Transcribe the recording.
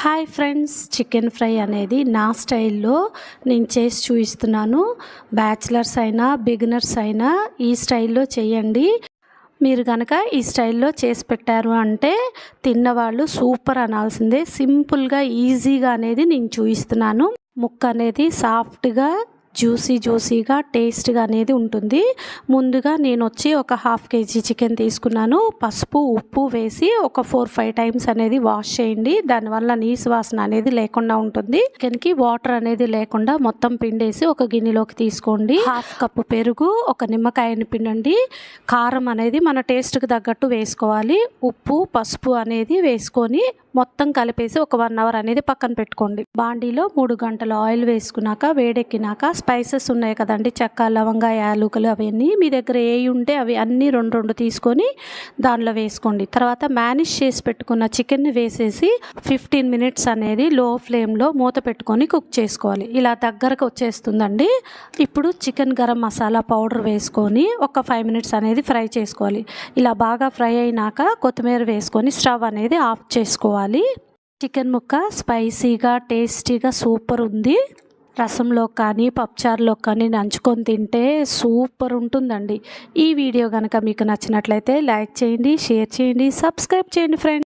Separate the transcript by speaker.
Speaker 1: Hi friends chicken fry అనేది నా స్టైల్లో నేను చేసి చూపిస్తున్నాను. బ్యాచిలర్స్ అయినా బిగినర్స్ అయినా ఈ స్టైల్లో చేయండి. మీరు కనుక ఈ స్టైల్లో చేసి పెట్టారు అంటే తిన్నవాళ్ళు సూపర్ అనాల్సిందే. సింపుల్గా ఈజీగా అనేది నేను చూపిస్తున్నాను. ముక్క అనేది సాఫ్ట్గా జ్యూసీ జ్యూసీగా టేస్ట్గా అనేది ఉంటుంది. ముందుగా నేను వచ్చి ఒక హాఫ్ కేజీ చికెన్ తీసుకున్నాను. పసుపు ఉప్పు వేసి ఒక ఫోర్ ఫైవ్ టైమ్స్ అనేది వాష్ చేయండి. దానివల్ల నీసు వాసన అనేది లేకుండా ఉంటుంది. చికెన్కి వాటర్ అనేది లేకుండా మొత్తం పిండేసి ఒక గిన్నెలోకి తీసుకోండి. హాఫ్ కప్పు పెరుగు ఒక నిమ్మకాయని పిండండి. కారం అనేది మన టేస్ట్కి తగ్గట్టు వేసుకోవాలి. ఉప్పు పసుపు అనేది వేసుకొని మొత్తం కలిపేసి ఒక వన్ అవర్ అనేది పక్కన పెట్టుకోండి. బాండీలో మూడు గంటలు ఆయిల్ వేసుకున్నాక వేడెక్కినాక స్పైసెస్ ఉన్నాయి కదండి చెక్క లవంగ యాలుకలు అవన్నీ మీ దగ్గర ఏ ఉంటే అవి అన్నీ రెండు రెండు తీసుకొని దానిలో వేసుకోండి. తర్వాత మేనేజ్ చేసి పెట్టుకున్న చికెన్ని వేసేసి ఫిఫ్టీన్ మినిట్స్ అనేది లో ఫ్లేమ్లో మూత పెట్టుకొని కుక్ చేసుకోవాలి. ఇలా దగ్గరకు వచ్చేస్తుందండి. ఇప్పుడు చికెన్ గరం మసాలా పౌడర్ వేసుకొని ఒక ఫైవ్ మినిట్స్ అనేది ఫ్రై చేసుకోవాలి. ఇలా బాగా ఫ్రై అయినాక కొత్తిమీర వేసుకొని స్టవ్ అనేది ఆఫ్ చేసుకోవాలి. చికెన్ ముక్క స్పైసీగా టేస్టీగా సూపర్ ఉంది. రసంలో కానీ పప్పుచారులో కానీ నంచుకొని తింటే సూపర్ ఉంటుందండి. ఈ వీడియో కనుక మీకు నచ్చినట్లయితే లైక్ చేయండి షేర్ చేయండి సబ్స్క్రైబ్ చేయండి ఫ్రెండ్స్.